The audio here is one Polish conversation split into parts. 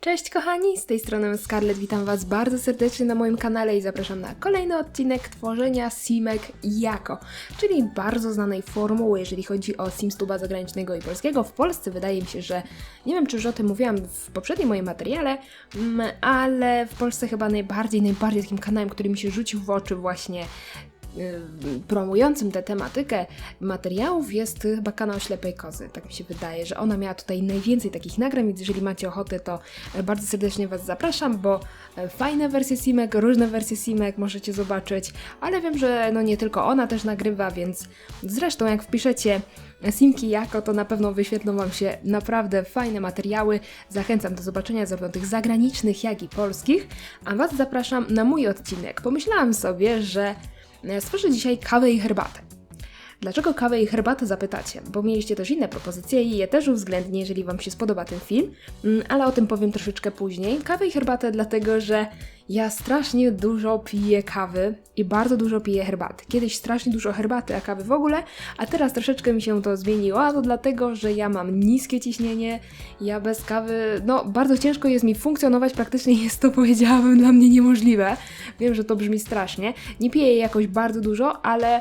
Cześć kochani, z tej strony Scarlett, witam Was bardzo serdecznie na moim kanale i zapraszam na kolejny odcinek tworzenia simek jako, czyli bardzo znanej formuły, jeżeli chodzi o simstuba zagranicznego i polskiego. W Polsce wydaje mi się, że nie wiem czy już o tym mówiłam w poprzednim moim materiale, mm, ale w Polsce chyba najbardziej, najbardziej takim kanałem, który mi się rzucił w oczy właśnie promującym tę tematykę materiałów jest chyba kanał Ślepej Kozy. Tak mi się wydaje, że ona miała tutaj najwięcej takich nagrań, więc jeżeli macie ochotę, to e, bardzo serdecznie Was zapraszam, bo e, fajne wersje Simek, różne wersje Simek możecie zobaczyć, ale wiem, że no nie tylko ona też nagrywa, więc zresztą jak wpiszecie Simki jako, to na pewno wyświetlą Wam się naprawdę fajne materiały. Zachęcam do zobaczenia zarówno tych zagranicznych, jak i polskich, a Was zapraszam na mój odcinek. Pomyślałam sobie, że stworzę dzisiaj kawę i herbatę. Dlaczego kawę i herbatę zapytacie? Bo mieliście też inne propozycje i je też uwzględnię, jeżeli Wam się spodoba ten film, Mm, ale o tym powiem troszeczkę później. Kawę i herbatę dlatego, że ja strasznie dużo piję kawy i bardzo dużo piję herbaty. Kiedyś strasznie dużo herbaty, a kawy w ogóle, a teraz troszeczkę mi się to zmieniło, a to dlatego, że ja mam niskie ciśnienie, ja bez kawy, no bardzo ciężko jest mi funkcjonować, praktycznie jest to, powiedziałabym, dla mnie niemożliwe. Wiem, że to brzmi strasznie. Nie piję jakoś bardzo dużo, ale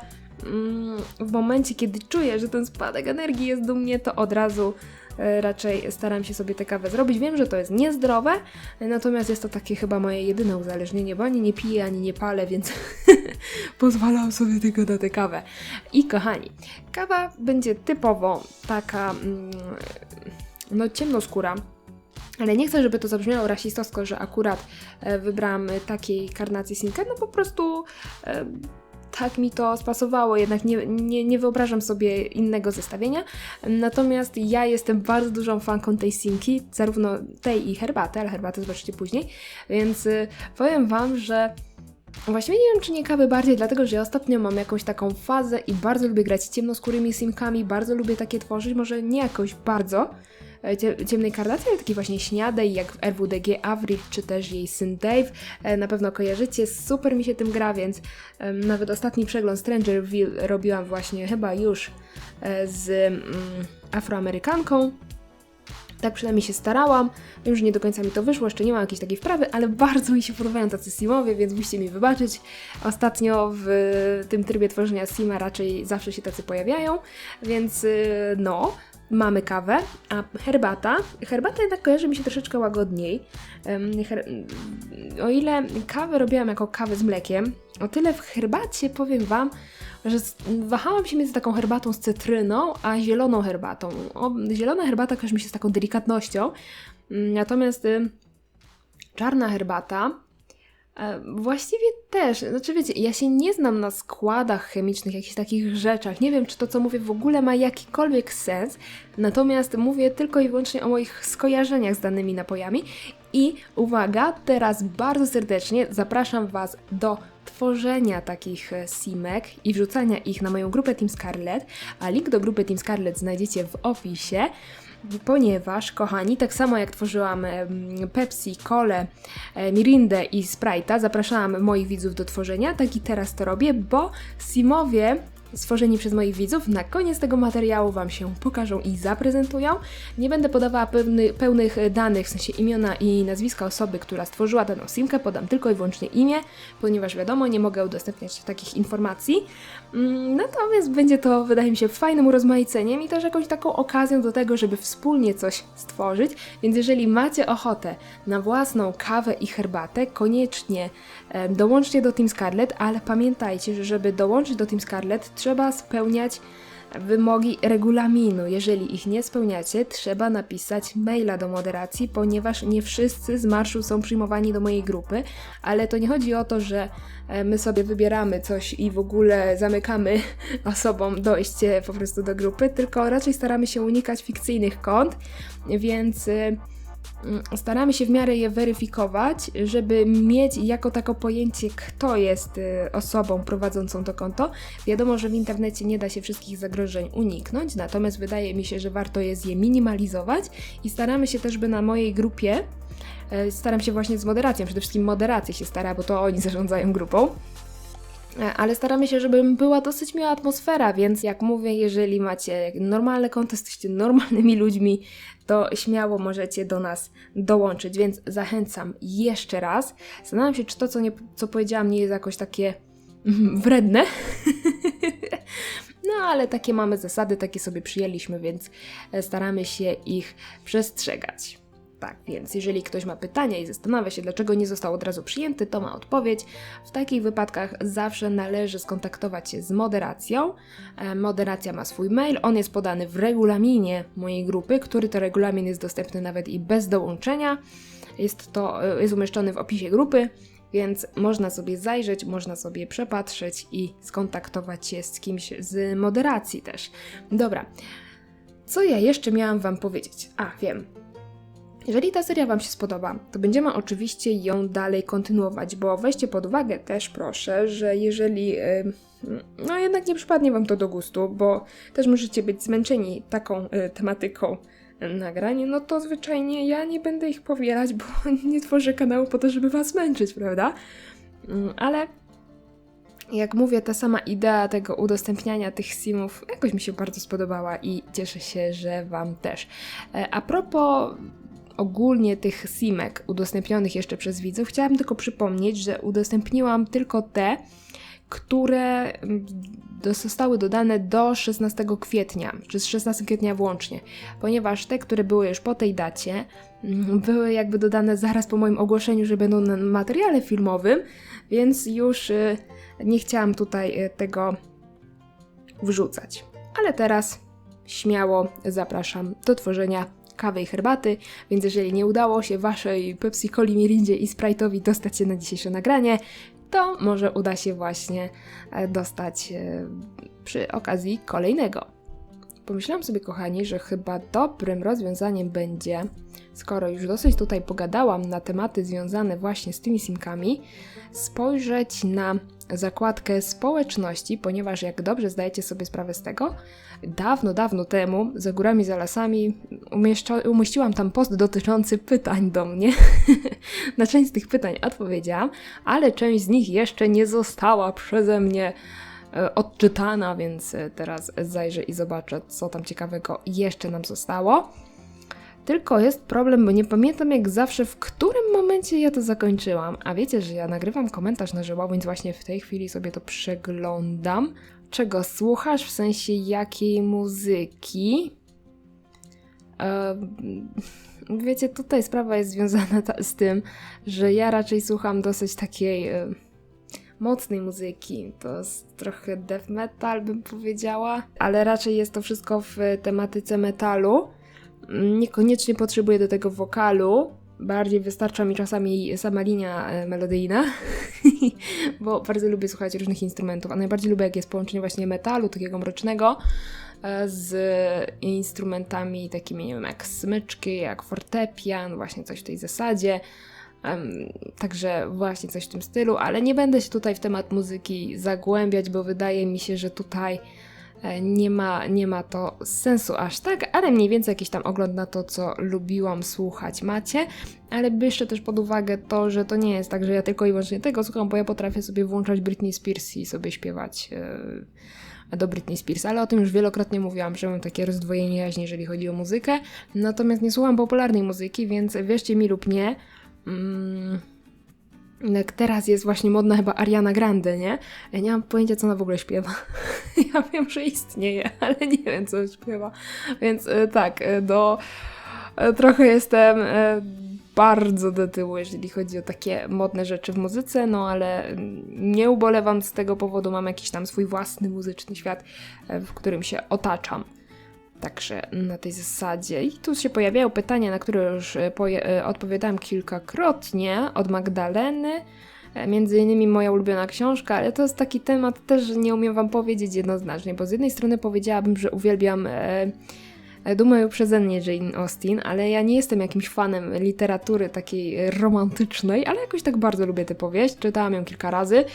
w momencie, kiedy czuję, że ten spadek energii jest do mnie, to od razu e, raczej staram się sobie tę kawę zrobić. Wiem, że to jest niezdrowe, natomiast jest to takie chyba moje jedyne uzależnienie, bo ani nie piję, ani nie palę, więc pozwalam sobie tylko na tę kawę. I kochani, kawa będzie typowo taka, mm, no ciemnoskóra, ale nie chcę, żeby to zabrzmiało rasistowsko, że akurat e, wybrałam takiej karnacji Sinkę, no po prostu e, tak mi to spasowało, jednak nie, nie, nie wyobrażam sobie innego zestawienia. Natomiast ja jestem bardzo dużą fanką tej Sinki, zarówno tej i herbaty, ale herbatę zobaczycie później, więc y, powiem Wam, że Właściwie nie wiem, czy nie kawy bardziej, dlatego że ja ostatnio mam jakąś taką fazę i bardzo lubię grać z ciemnoskórymi simkami, bardzo lubię takie tworzyć, może nie jakoś bardzo ciemnej karnacji, ale taki właśnie śniadej, jak w RWDG Avril, czy też jej syn Dave, e, na pewno kojarzycie, super mi się tym gra, więc nawet ostatni przegląd Strangerville robiłam właśnie chyba już e, z mm, Afroamerykanką, tak przynajmniej się starałam. Wiem, że nie do końca mi to wyszło, jeszcze nie mam jakiejś takiej wprawy, ale bardzo mi się podobają tacy simowie, więc musicie mi wybaczyć. Ostatnio w tym trybie tworzenia sima raczej zawsze się tacy pojawiają, więc y, no, mamy kawę, a herbata. Herbata jednak kojarzy mi się troszeczkę łagodniej. Her- o ile kawę robiłam jako kawę z mlekiem, o tyle w herbacie powiem Wam, że wahałam się między taką herbatą z cytryną, a zieloną herbatą. O, zielona herbata kojarzy mi się z taką delikatnością, Mm, natomiast y, czarna herbata właściwie też, znaczy wiecie, ja się nie znam na składach chemicznych, jakichś takich rzeczach. Nie wiem, czy to, co mówię, w ogóle ma jakikolwiek sens, natomiast mówię tylko i wyłącznie o moich skojarzeniach z danymi napojami. I uwaga, teraz bardzo serdecznie zapraszam Was do tworzenia takich e, simek i wrzucania ich na moją grupę Team Scarlet, a link do grupy Team Scarlet znajdziecie w opisie ponieważ, kochani, tak samo jak tworzyłam Pepsi, Cole, e, Mirindę i Sprite'a, zapraszałam moich widzów do tworzenia, tak i teraz to robię, bo Simowie stworzeni przez moich widzów na koniec tego materiału Wam się pokażą i zaprezentują. Nie będę podawała pewny, pełnych e, danych, w sensie imiona i nazwiska osoby, która stworzyła daną simkę, podam tylko i wyłącznie imię, ponieważ wiadomo, nie mogę udostępniać takich informacji. Mm, Natomiast będzie to, wydaje mi się, fajnym urozmaiceniem i też jakąś taką okazją do tego, żeby wspólnie coś stworzyć. Więc jeżeli macie ochotę na własną kawę i herbatę, koniecznie dołączcie do Team Scarlet, ale pamiętajcie, że żeby dołączyć do Team Scarlet, trzeba spełniać wymogi regulaminu. Jeżeli ich nie spełniacie, trzeba napisać maila do moderacji, ponieważ nie wszyscy z marszu są przyjmowani do mojej grupy, ale to nie chodzi o to, że e, my sobie wybieramy coś i w ogóle zamykamy osobom dojście po prostu do grupy, tylko raczej staramy się unikać fikcyjnych kont, więc mm, staramy się w miarę je weryfikować, żeby mieć jako tako pojęcie, kto jest y, osobą prowadzącą to konto. Wiadomo, że w internecie nie da się wszystkich zagrożeń uniknąć, natomiast wydaje mi się, że warto jest je minimalizować i staramy się też, by na mojej grupie e, staram się właśnie z moderacją, przede wszystkim moderację się stara, bo to oni zarządzają grupą Ale staramy się, żeby była dosyć miła atmosfera, więc jak mówię, jeżeli macie normalne konto, jesteście normalnymi ludźmi, to śmiało możecie do nas dołączyć, więc zachęcam jeszcze raz. Zastanawiam się, czy to, co, nie, co powiedziałam, nie jest jakoś takie mm, wredne. No, ale takie mamy zasady, takie sobie przyjęliśmy, więc staramy się ich przestrzegać. Tak, więc jeżeli ktoś ma pytania i zastanawia się, dlaczego nie został od razu przyjęty, to ma odpowiedź. W takich wypadkach zawsze należy skontaktować się z moderacją. E, Moderacja ma swój mail, on jest podany w regulaminie mojej grupy, który to regulamin jest dostępny nawet i bez dołączenia. Jest to e, jest umieszczony w opisie grupy, więc można sobie zajrzeć, można sobie przepatrzeć i skontaktować się z kimś z moderacji też. Dobra. Co ja jeszcze miałam Wam powiedzieć? A, wiem. Jeżeli ta seria Wam się spodoba, to będziemy oczywiście ją dalej kontynuować, bo weźcie pod uwagę też proszę, że jeżeli no jednak nie przypadnie Wam to do gustu, bo też możecie być zmęczeni taką y, tematyką y, nagrania, no to zwyczajnie ja nie będę ich powielać, bo nie tworzę kanału po to, żeby Was męczyć, prawda? Mm, Ale jak mówię, ta sama idea tego udostępniania tych simów jakoś mi się bardzo spodobała i cieszę się, że Wam też. E, A propos ogólnie tych simek udostępnionych jeszcze przez widzów, chciałam tylko przypomnieć, że udostępniłam tylko te, które mm, zostały dodane do 16 kwietnia, czy z 16 kwietnia włącznie, ponieważ te, które były już po tej dacie, mm, były jakby dodane zaraz po moim ogłoszeniu, że będą na materiale filmowym, więc już y, nie chciałam tutaj y, tego wrzucać. Ale teraz śmiało zapraszam do tworzenia kawy i herbaty, więc jeżeli nie udało się waszej Pepsi Coli, Mirindzie i Sprite'owi dostać się na dzisiejsze nagranie, to może uda się właśnie e, dostać e, przy okazji kolejnego. Pomyślałam sobie, kochani, że chyba dobrym rozwiązaniem będzie, skoro już dosyć tutaj pogadałam na tematy związane właśnie z tymi simkami, spojrzeć na zakładkę społeczności, ponieważ jak dobrze zdajecie sobie sprawę z tego, dawno, dawno temu, za górami, za lasami, umieściłam tam post dotyczący pytań do mnie. na część z tych pytań odpowiedziałam, ale część z nich jeszcze nie została przeze mnie odczytana, więc e, teraz zajrzę i zobaczę, co tam ciekawego jeszcze nam zostało. Tylko jest problem, bo nie pamiętam jak zawsze, w którym momencie ja to zakończyłam. A wiecie, że ja nagrywam komentarz na żywo, więc właśnie w tej chwili sobie to przeglądam. Czego słuchasz, w sensie jakiej muzyki? Ehm, wiecie, tutaj sprawa jest związana z tym, że ja raczej słucham dosyć takiej e, mocnej muzyki. To jest trochę death metal, bym powiedziała, ale raczej jest to wszystko w tematyce metalu. Mm, Niekoniecznie potrzebuję do tego wokalu. Bardziej wystarcza mi czasami sama linia e, melodyjna, bo bardzo lubię słuchać różnych instrumentów, a najbardziej lubię jak jest połączenie właśnie metalu, takiego mrocznego, e, z instrumentami takimi, nie wiem, jak smyczki, jak fortepian, właśnie coś w tej zasadzie. Także właśnie coś w tym stylu, ale nie będę się tutaj w temat muzyki zagłębiać, bo wydaje mi się, że tutaj e, nie ma, nie ma to sensu aż tak, ale mniej więcej jakiś tam ogląd na to, co lubiłam słuchać macie, ale bierzcie też pod uwagę to, że to nie jest tak, że ja tylko i wyłącznie tego słucham, bo ja potrafię sobie włączać Britney Spears i sobie śpiewać e, do Britney Spears, ale o tym już wielokrotnie mówiłam, że mam takie rozdwojenie jaźni, jeżeli chodzi o muzykę, natomiast nie słucham popularnej muzyki, więc wierzcie mi lub nie, mm, teraz jest właśnie modna chyba Ariana Grande, nie? Ja nie mam pojęcia, co ona w ogóle śpiewa. ja wiem, że istnieje, ale nie wiem, co śpiewa. Więc e, tak, e, do... e, Trochę jestem bardzo do tyłu, jeżeli chodzi o takie modne rzeczy w muzyce, no ale mm, nie ubolewam z tego powodu, mam jakiś tam swój własny muzyczny świat, w którym się otaczam. Także na tej zasadzie. I tu się pojawiają pytania, na które już e, e, odpowiadałam kilkakrotnie od Magdaleny. E, Między innymi moja ulubiona książka, ale to jest taki temat też, nie umiem Wam powiedzieć jednoznacznie, bo z jednej strony powiedziałabym, że uwielbiam Dumę przeze mnie Jane Austen, ale ja nie jestem jakimś fanem literatury takiej romantycznej, ale jakoś tak bardzo lubię tę powieść. Czytałam ją kilka razy.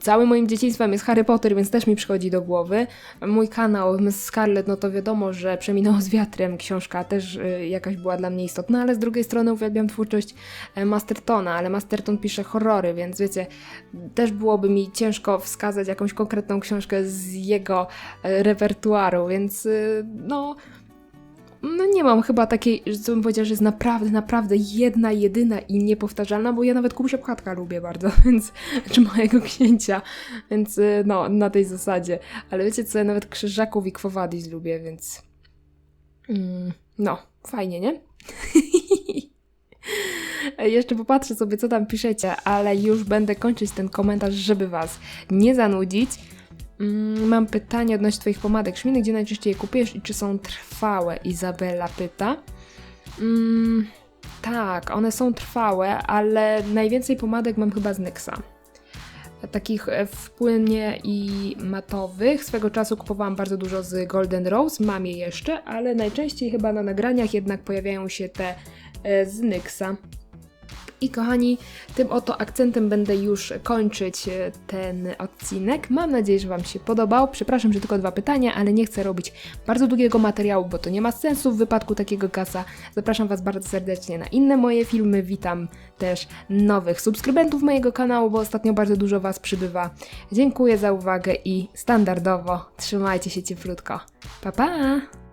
Całym moim dzieciństwem jest Harry Potter, więc też mi przychodzi do głowy. Mój kanał Miss Scarlet, no to wiadomo, że Przeminęło z wiatrem książka też y, jakaś była dla mnie istotna, ale z drugiej strony uwielbiam twórczość e, Mastertona, ale Masterton pisze horrory, więc wiecie, też byłoby mi ciężko wskazać jakąś konkretną książkę z jego e, repertuaru, więc y, no. No nie mam chyba takiej, co bym powiedziała, że jest naprawdę, naprawdę jedna, jedyna i niepowtarzalna, bo ja nawet Kubusia Pchatka lubię bardzo, więc, czy mojego księcia, więc y, no, na tej zasadzie. Ale wiecie co, ja nawet Krzyżaków i Quo Vadis lubię, więc mm, no, fajnie, nie? Jeszcze popatrzę sobie, co tam piszecie, ale już będę kończyć ten komentarz, żeby Was nie zanudzić. Mm, Mam pytanie odnośnie Twoich pomadek szminy, gdzie najczęściej je kupujesz i czy są trwałe? Izabela pyta. Mm, tak, one są trwałe, ale najwięcej pomadek mam chyba z Nyxa. Takich e, w płynie i matowych. Swego czasu kupowałam bardzo dużo z Golden Rose, mam je jeszcze, ale najczęściej chyba na nagraniach jednak pojawiają się te e, z Nyxa. I kochani, tym oto akcentem będę już kończyć e, ten odcinek. Mam nadzieję, że Wam się podobał. Przepraszam, że tylko dwa pytania, ale nie chcę robić bardzo długiego materiału, bo to nie ma sensu w wypadku takiego kasa. Zapraszam Was bardzo serdecznie na inne moje filmy. Witam też nowych subskrybentów mojego kanału, bo ostatnio bardzo dużo Was przybywa. Dziękuję za uwagę i standardowo trzymajcie się cieplutko. Pa pa!